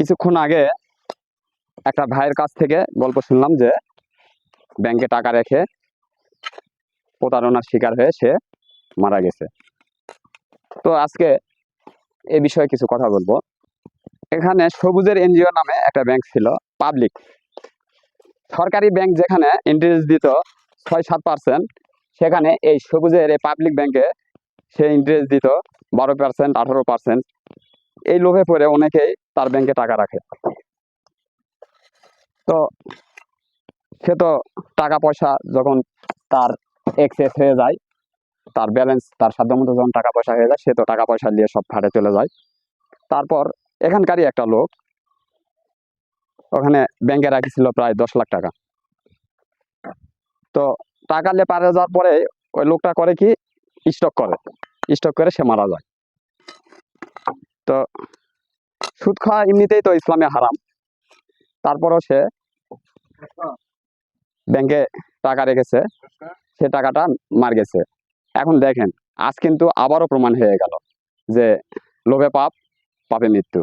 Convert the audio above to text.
কিছুক্ষণ আগে একটা ভাইয়ের কাছ থেকে গল্প শুনলাম যে ব্যাংকে টাকা রেখে প্রতারণার শিকার হয়ে সে মারা গেছে। তো আজকে এ বিষয়ে কিছু কথা বলব। এখানে সবুজের এনজিও নামে একটা ব্যাংক ছিল, পাবলিক। সরকারি ব্যাংক যেখানে ইন্টারেস্ট দিত ছয় সাত পার্সেন্ট সেখানে এই সবুজের এই পাবলিক ব্যাংকে সে ইন্টারেস্ট দিত বারো পার্সেন্ট আঠারো পার্সেন্ট এই লোভে পড়ে অনেকেই তার ব্যাংকে টাকা রাখে। তো সে তো টাকা পয়সা যখন তার এক্সেস হয়ে যায়, তার ব্যালেন্স তার সাধ্যমতো যখন টাকা পয়সা হয়ে যায়, সে তো টাকা পয়সা নিয়ে সব ফাটে চলে যায়। তারপর এখানকারই একটা লোক, ওখানে ব্যাংকে রাখিছিল প্রায় দশ লাখ টাকা। তো টাকা নিয়ে পারে যাওয়ার পরে ওই লোকটা করে কি? স্টক করে। স্টক করে সে মারা যায়। তো সুদ খাওয়া এমনিতেই তো ইসলামে হারাম। তারপরও সে ব্যাংকে টাকা রেখেছে, সে টাকাটা মার গেছে। এখন দেখেন, আজ কিন্তু আবারও প্রমাণ হয়ে গেল যে লোভে পাপ, পাপে মৃত্যু।